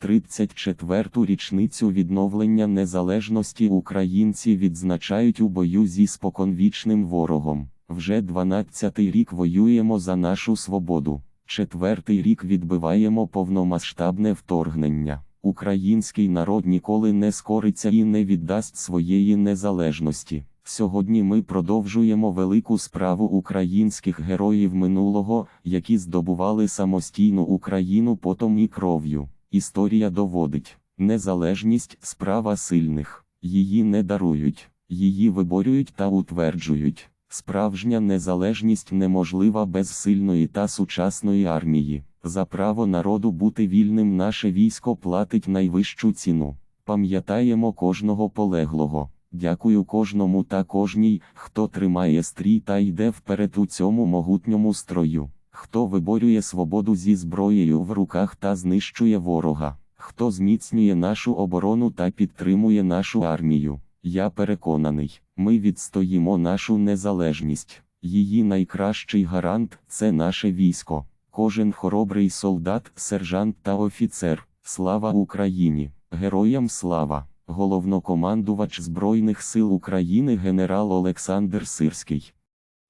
34-ту річницю відновлення незалежності українці відзначають у бою зі споконвічним ворогом. Вже 12-й рік воюємо за нашу свободу. Четвертий рік відбиваємо повномасштабне вторгнення. Український народ ніколи не скориться і не віддасть своєї незалежності. Сьогодні ми продовжуємо велику справу українських героїв минулого, які здобували самостійну Україну потом і кров'ю. Історія доводить, незалежність справа сильних, її не дарують, її виборюють та утверджують. Справжня незалежність неможлива без сильної та сучасної армії. За право народу бути вільним наше військо платить найвищу ціну. Пам'ятаємо кожного полеглого. Дякую кожному та кожній, хто тримає стрій та йде вперед у цьому могутньому строю, хто виборює свободу зі зброєю в руках та знищує ворога, хто зміцнює нашу оборону та підтримує нашу армію. Я переконаний, ми відстоїмо нашу незалежність. Її найкращий гарант це наше військо. Кожен хоробрий солдат, сержант та офіцер. Слава Україні! Героям слава! Головнокомандувач Збройних сил України генерал Олександр Сирський.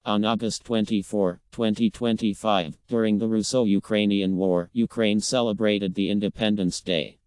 On August 24, 2025, during the Russo Ukrainian War, Ukraine celebrated the Independence Day.